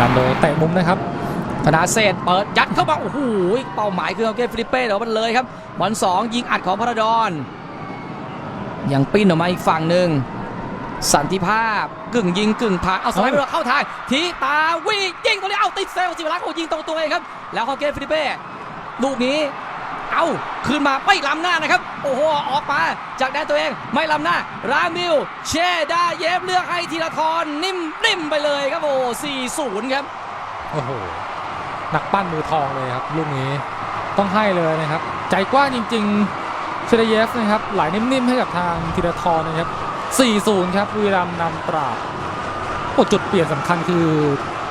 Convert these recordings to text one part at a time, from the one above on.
นำโดยเตะมุมนะครับธนาเศษเปิดยัดเข้ามาโอ้โหเป้าหมายคือเอาเกฟิลิปเป้เดี๋ยวมันเลยครับบอลสองยิงอัดของพระดอนยังปิ้นออกมาอีกฝั่งหนึ่งสันติภาพกึ่งยิงกึ่งผ่านเอาสไลด์ไปเข้าทางทีตาวียิงตรงนี้เอาติดเซลสิวรักษ์โอ้ยิงตรงตัวเองครับ แล้วเขาเกฟิลิปเป้ลูกนี้ เอาคืนมาไม่ล้ำหน้านะครับ โอ้โหออกมาจากแดนตัวเองไม่ล้ำหน้า รามิล เชดาเยฟเลือกให้ธีรทรนิ่มนิ่มไปเลยครับโอ้4-0ครับโอ้โหหนักปั้นมือทองเลยครับลูกนี้ต้องให้เลยนะครับ ใจกว้างจริงๆเชเดเยฟนะครับไหลนิ่มๆให้กับทางธีรทรนะครับ4-0 ครับบุรีรัมนำตราดโอ้จุดเปลี่ยนสำคัญคือ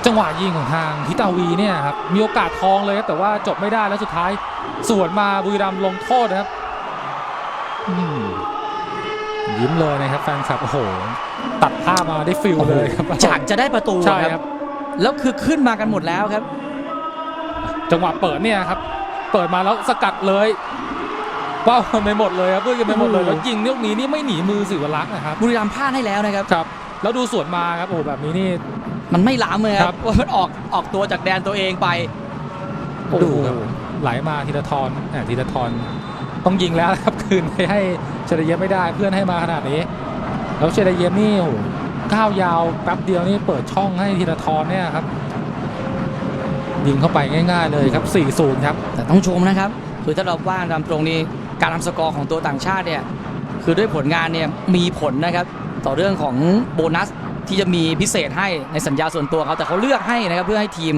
จังหวะยิงของทางทิตาวีเนี่ยครับมีโอกาสทองเลยครับแต่ว่าจบไม่ได้แล้วสุดท้ายสวนมาบุรีรัมย์ลงโทษนะครับอืมยิ้มเลยนะครับแฟนคลับโอ้โหตัดภาพมาได้ฟิลเลยครับจากจะได้ประตูใช่คครัรับบแล้วคือขึ้นมากันหมดแล้วครับ จังหวะเปิดเนี่ยครับ เปิดมาแล้วสกัดเลยเป้ากันไปหมดเลยครับพูดกันไปหมดเลยโอ้โหแล้วยิงลูกนี้นี่ไม่หนีมือสิวรักษ์นะครับบุรีรัมย์พลาดให้แล้วนะครับครับ แล้วดูสวนมาครับโอ้โหแบบนี้นี่ มันไม่ล้ำเลยคครัรับบ ว่ามันออกออกตัวจากแดนตัวเองไปดูครับไหลมาธีรทรแหมธีรทรต้องยิงแล้วนะครับ คืนไปให้เชลเยฟไม่ได้เพื่อนให้มาขนาดนี้ แล้วเชลเยฟนี่โอ้โหก้าวยาวแป๊บเดียวนี่เปิดช่องให้ธีรทรเนี่ยครับ ยิงเข้าไปง่าย ๆ เลยครับ 4-0 ครับ แต่ต้องชมนะครับ คือถ้าเราว่างตามตรงนี้การทำสกอร์ของตัวต่างชาติเนี่ยคือด้วยผลงานเนี่ยมีผลนะครับ ต่อเรื่องของโบนัส ที่จะมีพิเศษให้ในสัญญาส่วนตัวเขาแต่เขาเลือกให้นะครับเพื่อให้ทีม